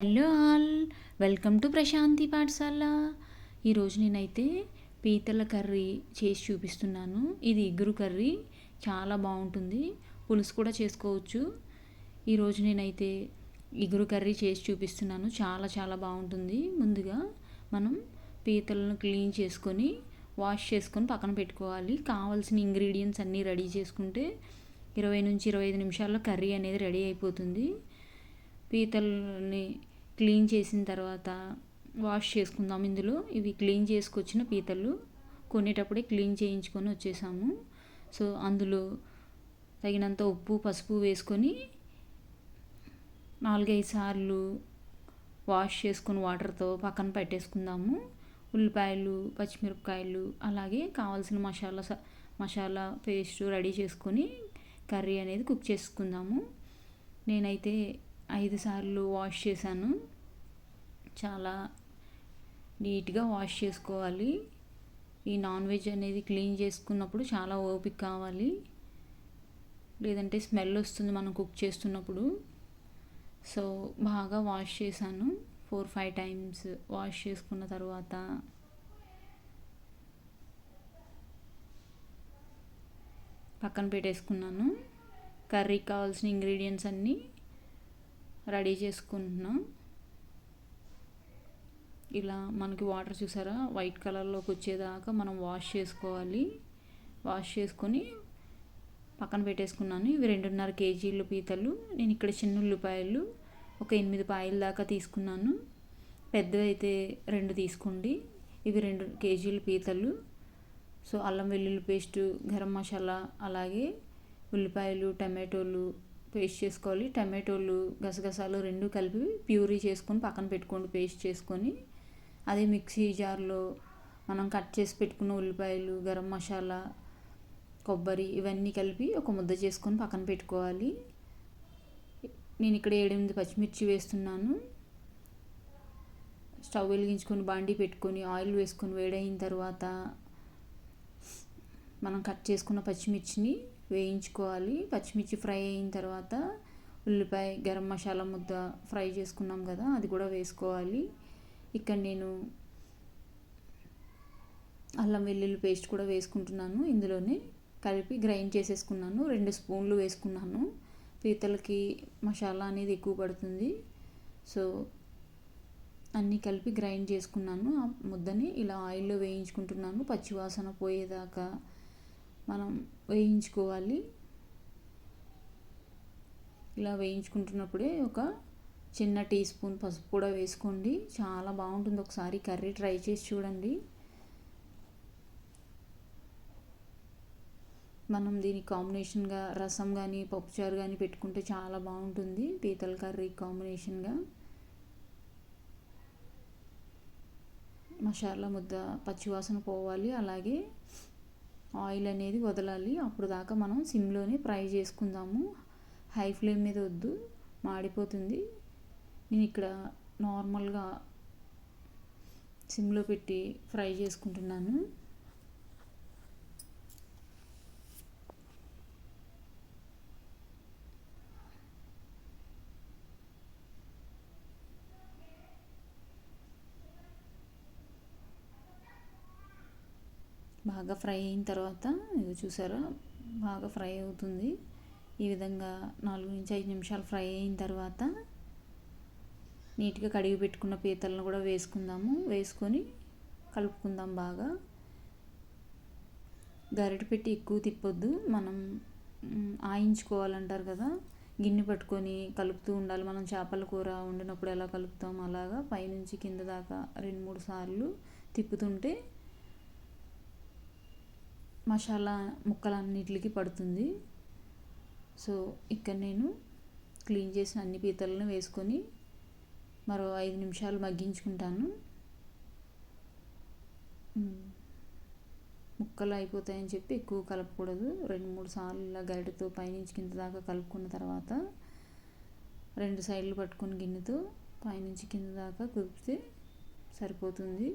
Hello all welcome to Prashanti Pathashala. ఈరోజు నేనైతే పీతల కర్రీ చేసి చూపిస్తున్నాను. ఇది ఇగురు కర్రీ చాలా బాగుంటుంది. పులుసు కూడా చేసుకోవచ్చు. ఈరోజు నేనైతే ఇగురు కర్రీ చేసి చూపిస్తున్నాను. చాలా చాలా బాగుంటుంది. ముందుగా మనం పీతలను క్లీన్ చేసుకొని వాష్ చేసుకొని పక్కన పెట్టుకోవాలి. కావాల్సిన ఇంగ్రీడియంట్స్ అన్నీ రెడీ చేసుకుంటే ఇరవై నుంచి ఇరవై ఐదు నిమిషాల్లో కర్రీ అనేది రెడీ అయిపోతుంది. పీతల్ని క్లీన్ చేసిన తర్వాత వాష్ చేసుకుందాం ఇందులో. ఇవి క్లీన్ చేసుకొచ్చిన పీతలు కొనేటప్పుడే క్లీన్ చేయించుకొని వచ్చేసాము. సో అందులో తగినంత ఉప్పు పసుపు వేసుకొని నాలుగైదు సార్లు వాష్ చేసుకుని వాటర్తో పక్కన పెట్టేసుకుందాము. ఉల్లిపాయలు పచ్చిమిరపకాయలు అలాగే కావాల్సిన మసాలా మసాలా పేస్ట్ రెడీ చేసుకొని కర్రీ అనేది కుక్ చేసుకుందాము. నేనైతే ఐదు సార్లు వాష్ చేశాను. చాలా నీట్గా వాష్ చేసుకోవాలి. ఈ నాన్ వెజ్ అనేది క్లీన్ చేసుకున్నప్పుడు చాలా ఓపిక కావాలి. లేదంటే స్మెల్ వస్తుంది మనం కుక్ చేస్తున్నప్పుడు. సో బాగా వాష్ చేశాను. ఫోర్ ఫైవ్ టైమ్స్ వాష్ చేసుకున్న తర్వాత పక్కన పెట్టేసుకున్నాను. కర్రీకి కావాల్సిన ఇంగ్రీడియంట్స్ అన్నీ రెడీ చేసుకుంటున్నాం. ఇలా మనకి వాటర్ చూసారా? వైట్ కలర్లోకి వచ్చేదాకా మనం వాష్ చేసుకోవాలి. వాష్ చేసుకొని పక్కన పెట్టేసుకున్నాను. ఇవి రెండున్నర కేజీలు పీతలు. నేను ఇక్కడ చిన్న ఉల్లిపాయలు ఒక ఎనిమిది పాయల దాకా తీసుకున్నాను. పెద్దవి అయితే రెండు తీసుకోండి. ఇవి రెండు కేజీలు పీతలు. సో అల్లం వెల్లుల్లి పేస్టు గరం మసాలా అలాగే ఉల్లిపాయలు టమాటోలు పేస్ట్ చేసుకోవాలి. టమాటోలు గసగసాలు రెండు కలిపి ప్యూరీ చేసుకొని పక్కన పెట్టుకోండి. పేస్ట్ చేసుకొని అదే మిక్సీ జార్లో మనం కట్ చేసి పెట్టుకున్న ఉల్లిపాయలు గరం మసాలా కొబ్బరి ఇవన్నీ కలిపి ఒక ముద్ద చేసుకొని పక్కన పెట్టుకోవాలి. నేను ఇక్కడ ఏడెనిమిది పచ్చిమిర్చి వేస్తున్నాను. స్టవ్ వెలిగించుకొని బాండీ పెట్టుకొని ఆయిల్ వేసుకొని వేడైన తర్వాత మనం కట్ చేసుకున్న పచ్చిమిర్చిని వేయించుకోవాలి. పచ్చిమిర్చి ఫ్రై అయిన తర్వాత ఉల్లిపాయ గరం మసాలా ముద్ద ఫ్రై చేసుకున్నాం కదా అది కూడా వేసుకోవాలి. ఇక్కడ నేను అల్లం వెల్లుల్లి పేస్ట్ కూడా వేసుకుంటున్నాను. ఇందులోనే కలిపి గ్రైండ్ చేసేసుకున్నాను. రెండు స్పూన్లు వేసుకున్నాను. పీతలకి మసాలా అనేది ఎక్కువ పడుతుంది. సో అన్నీ కలిపి గ్రైండ్ చేసుకున్నాను. ఆ ముద్దని ఇలా ఆయిల్లో వేయించుకుంటున్నాను. పచ్చివాసన పోయేదాకా మనం వేయించుకోవాలి. ఇలా వేయించుకుంటున్నప్పుడే ఒక చిన్న టీ స్పూన్ పసుపు కూడా వేసుకోండి. చాలా బాగుంటుంది. ఒకసారి కర్రీ ట్రై చేసి చూడండి. మనం దీని కాంబినేషన్గా రసం కానీ పప్పుచారు కానీ పెట్టుకుంటే చాలా బాగుంటుంది. పీతల కర్రీ కాంబినేషన్గా. మసాలా ముద్ద పచ్చివాసన పోవాలి. అలాగే ఆయిల్ అనేది వదలాలి. అప్పుడు దాకా మనం సిమ్లోనే ఫ్రై చేసుకుందాము. హై ఫ్లేమ్ మీద వద్దు. మాడిపోతుంది. నేను ఇక్కడ నార్మల్గా సిమ్లో పెట్టి ఫ్రై చేసుకుంటున్నాను. బాగా ఫ్రై అయిన తర్వాత ఇది చూసారా? బాగా ఫ్రై అవుతుంది. ఈ విధంగా నాలుగు నుంచి ఐదు నిమిషాలు ఫ్రై అయిన తర్వాత నీట్గా కడిగి పెట్టుకున్న పీతలను కూడా వేసుకుందాము. వేసుకొని కలుపుకుందాం బాగా. గరిట పెట్టి ఎక్కువ తిప్పొద్దు. మనం ఆయించుకోవాలంటారు కదా? గిన్నె పట్టుకొని కలుపుతూ ఉండాలి. మనం చేపల కూర వండినప్పుడు ఎలా కలుపుతాం? అలాగా పైనుంచి కింద దాకా రెండు మూడు సార్లు తిప్పుతుంటే మసాలా ముక్కలన్నిటికి పడుతుంది. సో ఇక్కడ నేను క్లీన్ చేసిన అన్ని పీతలను వేసుకొని మరో ఐదు నిమిషాలు మగ్గించుకుంటాను. ముక్కలు అయిపోతాయని చెప్పి ఎక్కువ కలపకూడదు. రెండు మూడు సార్లు ఇలా గరిటతో పైనుంచి కింద దాకా కలుపుకున్న తర్వాత రెండు సైడ్లు పట్టుకొని గిన్నెతో పైనుంచి కింద దాకా కుదిపితే సరిపోతుంది.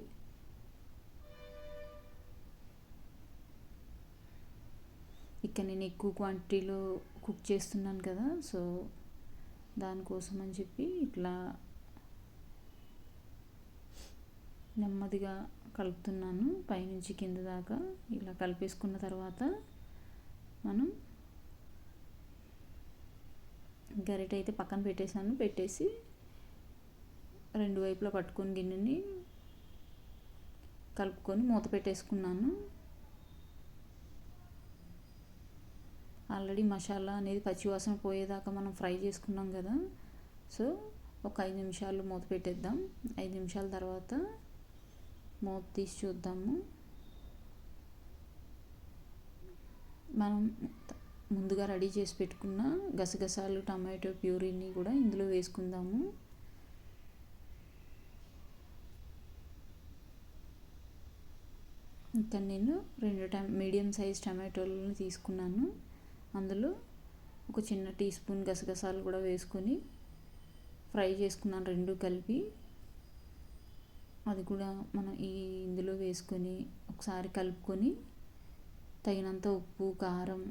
ఇక్కడ నేను ఎక్కువ క్వాంటిటీలో కుక్ చేస్తున్నాను కదా సో దానికోసం అని చెప్పి ఇట్లా నెమ్మదిగా కలుపుతున్నాను. పైనుంచి కింద దాకా ఇలా కలిపేసుకున్న తర్వాత మనం గరిట అయితే పక్కన పెట్టేశాను. పెట్టేసి రెండు వైపులా పట్టుకొని గిన్నెని కలుపుకొని మూత పెట్టేసుకున్నాను. ఆల్రెడీ మసాలా అనేది పచ్చివాసన పోయేదాకా మనం ఫ్రై చేసుకున్నాం కదా. సో ఒక ఐదు నిమిషాలు మూత పెట్టేద్దాం. ఐదు నిమిషాల తర్వాత మూత తీసి చూద్దాము. మనం ముందుగా రెడీ చేసి పెట్టుకున్న గసగసాలు టమాటో ప్యూరీని కూడా ఇందులో వేసుకుందాము. ఇంకా నేను రెండు టైం మీడియం సైజ్ టమాటోలను తీసుకున్నాను. అందులో ఒక చిన్న టీ స్పూన్ గసగసాలు కూడా వేసుకొని ఫ్రై చేసుకున్నాను రెండు కలిపి. అది కూడా మనం ఈ ఇందులో వేసుకొని ఒకసారి కలుపుకొని తగినంత ఉప్పు కారం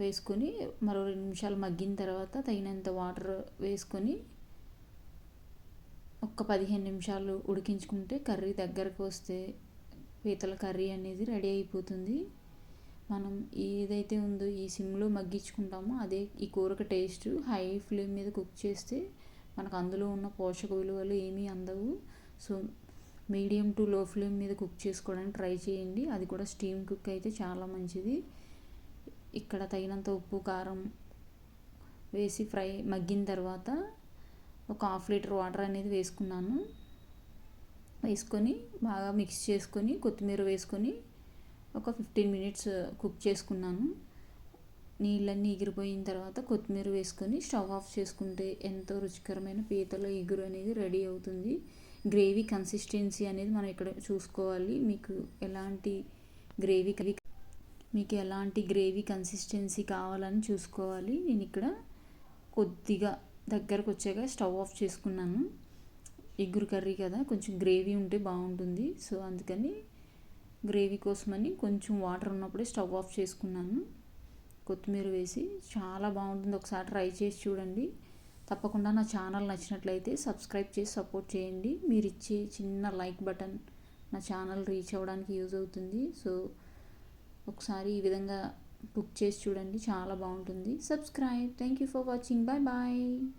వేసుకొని మరో రెండు నిమిషాలు మగ్గిన తర్వాత తగినంత వాటర్ వేసుకొని ఒక్క పదిహేను నిమిషాలు ఉడికించుకుంటే కర్రీ దగ్గరకు వస్తే పీతల కర్రీ అనేది రెడీ అయిపోతుంది. మనం ఏదైతే ఉందో ఈ సిమ్లో మగ్గించుకుంటామో అదే ఈ కూరకు టేస్ట్ హై ఫ్లేమ్ మీద కుక్ చేస్తే మనకు అందులో ఉన్న పోషక విలువలు ఏమీ అందవు. So medium to low flame మీద కుక్ చేసుకోవడానికి ట్రై చేయండి. అది కూడా స్టీమ్ కుక్ అయితే చాలా మంచిది. ఇక్కడ తగినంత ఉప్పు కారం వేసి ఫ్రై మగ్గిన తర్వాత ఒక హాఫ్ లీటర్ వాటర్ అనేది వేసుకున్నాను. వేసుకొని బాగా మిక్స్ చేసుకొని కొత్తిమీర వేసుకొని ఒక ఫిఫ్టీన్ మినిట్స్ కుక్ చేసుకున్నాను. నీళ్ళన్నీ ఎగిరిపోయిన తర్వాత కొత్తిమీర వేసుకొని స్టవ్ ఆఫ్ చేసుకుంటే ఎంతో రుచికరమైన పీతల ఎగురు అనేది రెడీ అవుతుంది. గ్రేవీ కన్సిస్టెన్సీ అనేది మనం ఇక్కడ చూసుకోవాలి. మీకు ఎలాంటి గ్రేవీ మీకు ఎలాంటి గ్రేవీ కన్సిస్టెన్సీ కావాలని చూసుకోవాలి. నేను ఇక్కడ కొద్దిగా దగ్గరకు వచ్చాక స్టవ్ ఆఫ్ చేసుకున్నాను. ఎగ్గురు కర్రీ కదా కొంచెం గ్రేవీ ఉంటే బాగుంటుంది. సో అందుకని గ్రేవీ కోసమని కొంచెం వాటర్ ఉన్నప్పుడే స్టవ్ ఆఫ్ చేసుకున్నాను. కొత్తిమీర వేసి చాలా బాగుంటుంది. ఒకసారి ట్రై చేసి చూడండి. తప్పకుండా నా ఛానల్ నచ్చినట్లయితే సబ్స్క్రైబ్ చేసి సపోర్ట్ చేయండి. మీరు ఇచ్చే చిన్న లైక్ బటన్ నా ఛానల్ రీచ్ అవ్వడానికి యూజ్ అవుతుంది. సో ఒకసారి ఈ విధంగా బుక్ చేసి చూడండి. చాలా బాగుంటుంది. Subscribe. Thank you for watching. Bye bye.